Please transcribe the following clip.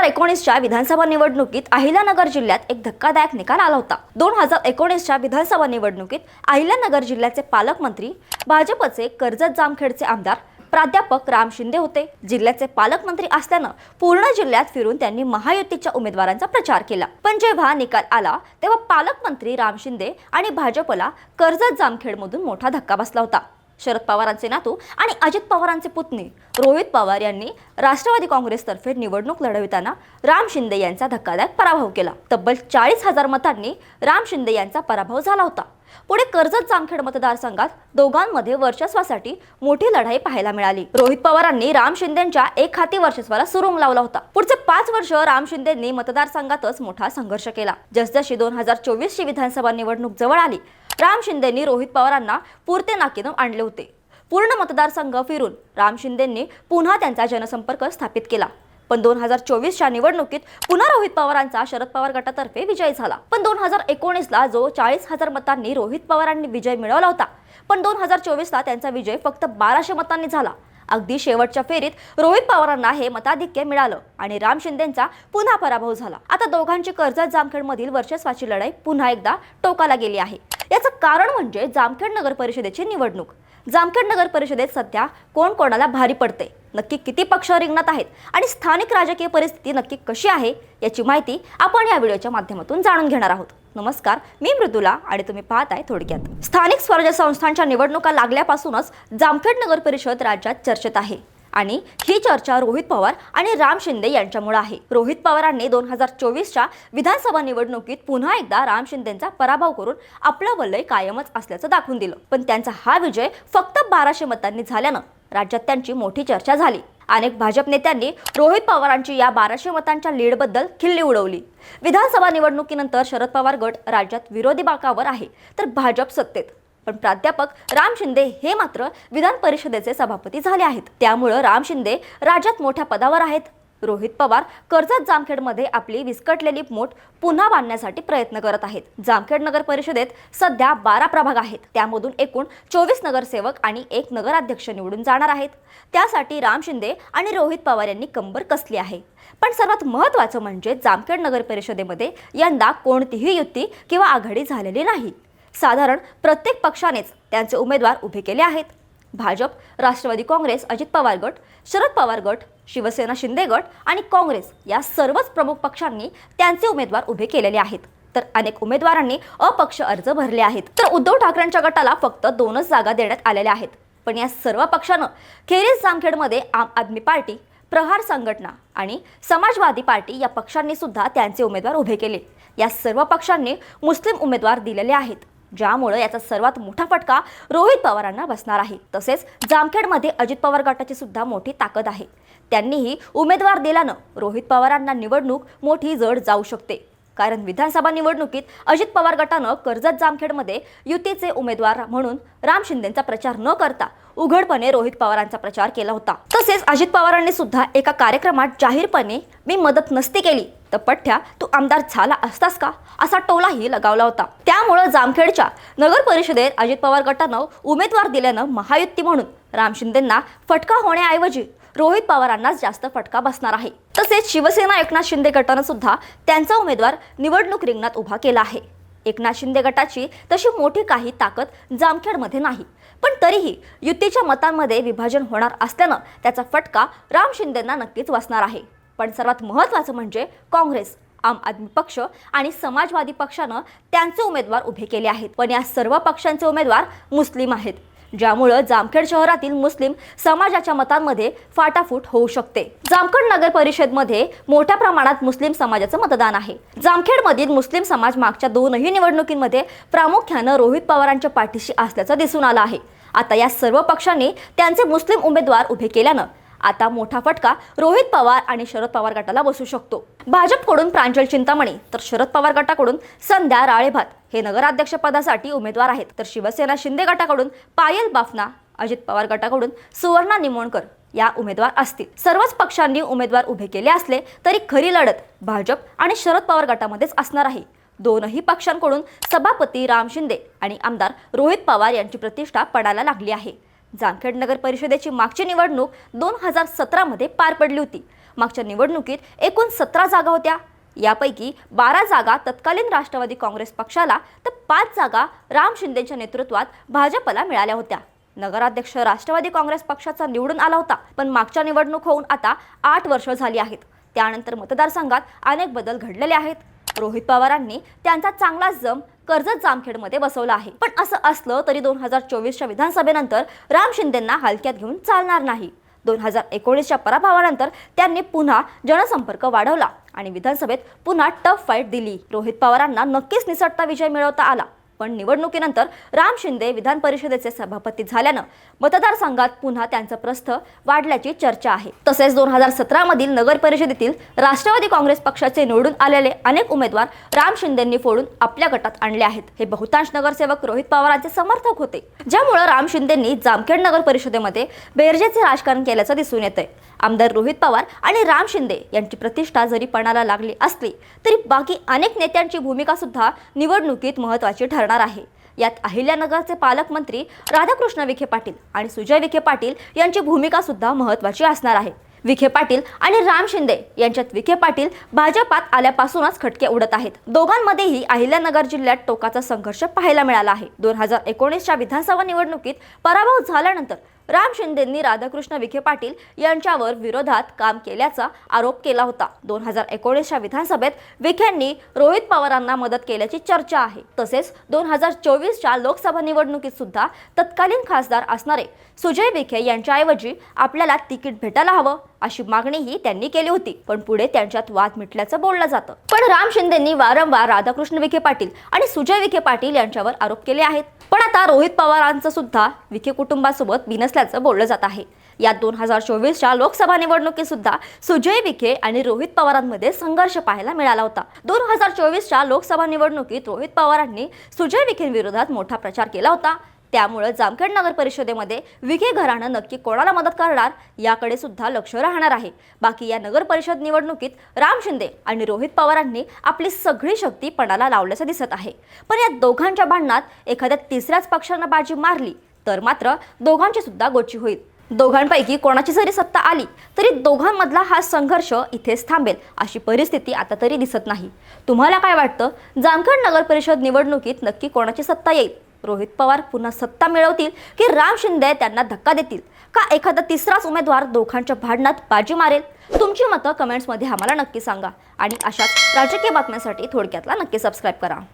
हजार एकोणीसच्या विधानसभा निवडणुकीत अहिल्यानगर जिल्ह्यात एक धक्कादायक निकाल आला होता. दोन हजार एकोणीसच्या विधानसभा निवडणुकीत अहिल्यानगर जिल्ह्याचे पालकमंत्री भाजपचे कर्जत जामखेडचे आमदार प्राध्यापक राम शिंदे होते. जिल्ह्याचे पालकमंत्री असल्यानं पूर्ण जिल्ह्यात फिरून त्यांनी महायुतीच्या उमेदवारांचा प्रचार केला. पण जेव्हा निकाल आला तेव्हा पालकमंत्री राम शिंदे आणि भाजपला कर्जत जामखेडमधून मोठा धक्का बसला होता. शरद पवारांचे नातू आणि अजित पवारांचे पुतणी. रोहित पवार यांनी राष्ट्रवादी काँग्रेसतर्फे निवडणूक लढविताना राम शिंदे यांचा धक्कादायक पराभव केला. तब्बल चाळीस हजार मतांनी राम शिंदे यांचा पराभव झाला होता. पुढे कर्जत जामखेड मतदारसंघात दोघांमध्ये वर्चस्वासाठी मोठी लढाई पाहायला मिळाली. रोहित पवारांनी राम शिंदेच्या एक हाती वर्चस्वाला सुरुंग लावला होता. पुढचे पाच वर्ष राम शिंदेंनी मतदारसंघातच मोठा संघर्ष केला. जसजशी दोन हजार चोवीसची विधानसभा निवडणूक जवळ आली राम शिंदेंनी रोहित पवारांना पुरते नाकीनं आणले होते. पूर्ण मतदारसंघ फिरून राम शिंदेंनी पुन्हा त्यांचा जनसंपर्क स्थापित केला. पण दोन हजार चोवीसच्या निवडणुकीत पुन्हा रोहित पवारांचा शरद पवार गटातर्फे विजय झाला. पण दोन हजार एकोणीसला जो चाळीस हजार मतांनी रोहित पवारांनी विजय मिळवला होता. पण दोन हजार चोवीसला त्यांचा विजय फक्त बाराशे मतांनी झाला. अगदी शेवटच्या फेरीत रोहित पवारांना हे मताधिक्य मिळालं आणि राम शिंदेचा पुन्हा पराभव झाला. आता दोघांची कर्जत जामखेडमधील वर्चस्वाची लढाई पुन्हा एकदा टोकाला गेली आहे. याचं कारण म्हणजे जामखेड नगर परिषदेची निवडणूक. जामखेड नगर परिषदेत सध्या कोण कोणाला भारी पडते नक्की किती पक्ष रिंगणात आहेत? आणि स्थानिक राजकीय परिस्थिती नक्की कशी आहे? याची माहिती आपण या व्हिडिओच्या माध्यमातून जाणून घेणार आहोत. नमस्कार मी मृदुला आणि तुम्ही पाहत आहे थोडक्यात. स्थानिक स्वराज्य संस्थांच्या निवडणुका लागल्यापासूनच जामखेड नगर परिषद राज्यात चर्चेत आहे आणि ही चर्चा रोहित पवार आणि राम शिंदे यांच्यामुळे आहे. रोहित पवारांनी दोन हजार चोवीसच्या विधानसभा निवडणुकीत पुन्हा एकदा राम शिंदेचा पराभव करून आपलं वलय कायमच असल्याचं दाखवून दिलं. पण त्यांचा हा विजय फक्त बाराशे मतांनी झाल्यानं राज्यात त्यांची मोठी चर्चा झाली. अनेक भाजप नेत्यांनी रोहित पवारांची या बाराशे मतांच्या लीडबद्दल खिल्ली उडवली. विधानसभा निवडणुकीनंतर शरद पवार गट राज्यात विरोधी बाकावर आहे तर भाजप सत्तेत. पण प्राध्यापक राम शिंदे हे मात्र विधान परिषदेचे सभापती झाले आहेत. त्यामुळं राम शिंदे राज्यात मोठ्या पदावर आहेत. रोहित पवार कर्जत जामखेडमध्ये आपली विस्कटलेली मोठ पुन्हा बांधण्यासाठी प्रयत्न करत आहेत. जामखेड नगर परिषदेत सध्या बारा प्रभाग आहेत. त्यामधून एकूण चोवीस नगरसेवक आणि एक नगराध्यक्ष निवडून जाणार आहेत. त्यासाठी राम शिंदे आणि रोहित पवार यांनी कंबर कसली आहे? पण सर्वात महत्त्वाचं म्हणजे जामखेड नगर परिषदेमध्ये यंदा कोणतीही युती किंवा आघाडी झालेली नाही. साधारण प्रत्येक पक्षानेच त्यांचे उमेदवार उभे केले आहेत. भाजप राष्ट्रवादी काँग्रेस अजित पवार गट शरद पवार गट शिवसेना शिंदे गट आणि काँग्रेस या सर्वच प्रमुख पक्षांनी त्यांचे उमेदवार उभे केलेले आहेत. तर अनेक उमेदवारांनी अपक्ष अर्ज भरले आहेत. तर उद्धव ठाकरेंच्या गटाला फक्त दोनच जागा देण्यात आलेल्या आहेत. पण या सर्व पक्षानं खेरीज जामखेडमध्ये आम आदमी पार्टी प्रहार संघटना आणि समाजवादी पार्टी या पक्षांनी सुद्धा त्यांचे उमेदवार उभे केले. या सर्व पक्षांनी मुस्लिम उमेदवार दिलेले आहेत. ज्यामुळं याचा सर्वात मोठा फटका रोहित पवारांना बसणार आहे. तसेच जामखेडमध्ये अजित पवार गटाची सुद्धा मोठी ताकद आहे. त्यांनीही उमेदवार दिल्यानं रोहित पवारांना निवडणूक मोठी जड जाऊ शकते. कारण विधानसभा निवडणुकीत अजित पवार गटानं कर्जत जामखेडमध्ये युतीचे उमेदवार म्हणून राम शिंदेचा प्रचार न करता उघडपणे रोहित पवारांचा प्रचार केला होता. तसेच अजित पवारांनी सुद्धा एका कार्यक्रमात जाहीरपणे मी मदत नसती केली. तर पठ्ठ्या तू आमदार झाला असतास का? असा टोलाही लगावला होता. त्यामुळं जामखेडच्या नगर परिषदेत अजित पवार गटानं उमेदवार दिल्यानं महायुती म्हणून राम शिंदेंना फटका होण्याऐवजी रोहित पवारांनाच जास्त फटका बसणार आहे. तसेच शिवसेना एकनाथ शिंदे गटानं सुद्धा त्यांचा उमेदवार निवडणूक रिंगणात उभा केला आहे. एकनाथ शिंदे गटाची तशी मोठी काही ताकद जामखेडमध्ये नाही. पण तरीही युतीच्या मतांमध्ये विभाजन होणार असल्यानं त्याचा फटका राम शिंदेंना नक्कीच बसणार आहे. पण सर्वात महत्त्वाचं म्हणजे काँग्रेस आम आदमी पक्ष आणि समाजवादी पक्षानं त्यांचे उमेदवार उभे केले आहेत. पण या सर्व पक्षांचे उमेदवार मुस्लिम आहेत. ज्यामुळं जामखेड शहरातील मुस्लिम समाजाच्या मतांमध्ये फाटाफूट होऊ शकते. जामखेड नगर परिषदमध्ये मोठ्या प्रमाणात मुस्लिम समाजाचं मतदान आहे. जामखेडमधील मुस्लिम समाज मागच्या दोनही निवडणुकींमध्ये प्रामुख्यानं रोहित पवारांच्या पाठीशी असल्याचं दिसून आलं आहे. आता या सर्व पक्षांनी त्यांचे मुस्लिम उमेदवार उभे केल्यानं आता मोठा फटका रोहित पवार आणि शरद पवार गटाला बसू शकतो. भाजपकडून प्रांजल चिंतामणी तर शरद पवार गटाकडून संध्या राळेभात हे नगराध्यक्षपदासाठी उमेदवार आहेत. तर शिवसेना शिंदे गटाकडून पायल बाफना अजित पवार गटाकडून सुवर्णा निमोणकर या उमेदवार असतील. सर्वच पक्षांनी उमेदवार उभे केले असले तरी खरी लढत भाजप आणि शरद पवार गटामध्येच असणार आहे. दोनही पक्षांकडून सभापती राम शिंदे आणि आमदार रोहित पवार यांची प्रतिष्ठा पडायला लागली आहे. जामखेड नगर परिषदेची मागची निवडणूक दोन हजार सतरामध्ये पार पडली होती. मागच्या निवडणुकीत एकूण सतरा जागा होत्या. यापैकी बारा जागा तत्कालीन राष्ट्रवादी काँग्रेस पक्षाला तर पाच जागा राम शिंदेच्या नेतृत्वात भाजपला मिळाल्या होत्या. नगराध्यक्ष राष्ट्रवादी काँग्रेस पक्षाचा निवडून आला होता पण मागच्या निवडणूक होऊन आता आठ वर्ष झाली आहेत. त्यानंतर मतदारसंघात अनेक बदल घडलेले आहेत. रोहित पवारांनी त्यांचा चांगला जम कर्जत जामखेडमध्ये बसवला आहे. पण असं असलं तरी दोन हजार चोवीसच्या विधानसभेनंतर राम शिंदेंना हलक्यात घेऊन चालणार नाही. दोन हजार एकोणीसच्या पराभवानंतर त्यांनी पुन्हा जनसंपर्क वाढवला आणि विधानसभेत पुन्हा टफ फाईट दिली. रोहित पवारांना नक्कीच निसटता विजय मिळवता आला. पण निवडणुकीनंतर राम शिंदे विधान परिषदेचे सभापती झाल्यानं मतदारसंघात पुन्हा त्यांचं प्रस्थ वाढल्याची चर्चा आहे. तसेच दोन हजार सतरामधील नगर परिषदेतील राष्ट्रवादी काँग्रेस पक्षाचे निवडून आलेले अनेक उमेदवार राम शिंदेंनी फोडून आपल्या गटात आणले आहेत. हे बहुतांश नगरसेवक रोहित पवारांचे समर्थक होते. ज्यामुळे राम शिंदेंनी जामखेड नगर परिषदेमध्ये बेरजेचे राजकारण केल्याचं दिसून येतंय. आमदार रोहित पवार आणि राम शिंदे यांची प्रतिष्ठा जरी पणाला लागली असली तरी बाकी अनेक नेत्यांची भूमिका सुद्धा निवडणुकीत महत्त्वाची ठरणार आहे. यात अहिल्यानगरचे पालकमंत्री राधाकृष्ण विखे पाटील आणि सुजय विखे पाटील यांची भूमिका सुद्धा महत्त्वाची असणार आहे. विखे पाटील आणि राम शिंदे यांच्यात विखे पाटील भाजपात आल्यापासूनच खटके उडत आहेत. दोघांमध्येही अहिल्यानगर जिल्ह्यात टोकाचा संघर्ष पाहायला मिळाला आहे. दोन हजार एकोणीसच्या विधानसभा निवडणुकीत पराभव झाल्यानंतर राम शिंदेंनी राधाकृष्ण विखे पाटील यांच्यावर विरोधात काम केल्याचा आरोप केला होता. दोन हजार एकोणीसच्या विधानसभेत विखेंनी रोहित पवारांना मदत केल्याची चर्चा आहे. तसेच दोन हजार चोवीसच्या लोकसभा निवडणुकीत सुद्धा तत्कालीन खासदार असणारे सुजय विखे यांच्याऐवजी आपल्याला तिकीट भेटायला हवं अशी मागणीही त्यांनी केली होती. पण पुढे त्यांच्यात वाद मिटल्याचं बोललं जातं. पण राम शिंदेंनी वारंवार राधाकृष्ण विखे पाटील आणि सुजय विखे पाटील यांच्यावर आरोप केले आहेत. पण आता रोहित पवारांचं सुद्धा विखे कुटुंबासोबत बिनसल्याचं बोललं जात आहे. यात दोन हजार चोवीसच्या लोकसभा निवडणुकीत सुद्धा सुजय विखे आणि रोहित पवारांमध्ये संघर्ष पाहायला मिळाला होता. दोन हजार चोवीसच्या लोकसभा निवडणुकीत रोहित पवारांनी सुजय विखेंविरोधात मोठा प्रचार केला होता. त्यामुळं जामखेड नगर परिषदेमध्ये विखे घराणं नक्की कोणाला मदत करणार याकडे सुद्धा लक्ष राहणार आहे. बाकी या नगर परिषद निवडणुकीत राम शिंदे आणि रोहित पवारांनी आपली सगळी शक्ती पणाला लावल्याचं दिसत आहे. पण या दोघांच्या भांडणात एखाद्या तिसऱ्याच पक्षानं बाजी मारली तर मात्र दोघांची सुद्धा गोची होईल. दोघांपैकी कोणाची जरी सत्ता आली तरी दोघांमधला हा संघर्ष इथेच थांबेल अशी परिस्थिती आता तरी दिसत नाही. तुम्हाला काय वाटतं? जामखेड नगर परिषद निवडणुकीत नक्की कोणाची सत्ता येईल? रोहित पवार पुन्हा सत्ता मिळवतील की राम शिंदे त्यांना धक्का देतील? का एखादा तिसराच उमेदवार दोघांच्या भांडणात बाजी मारेल? तुमची मतं कमेंट्समध्ये आम्हाला नक्की सांगा. आणि अशाच राजकीय बातम्यांसाठी थोडक्यातला नक्की सबस्क्राईब करा.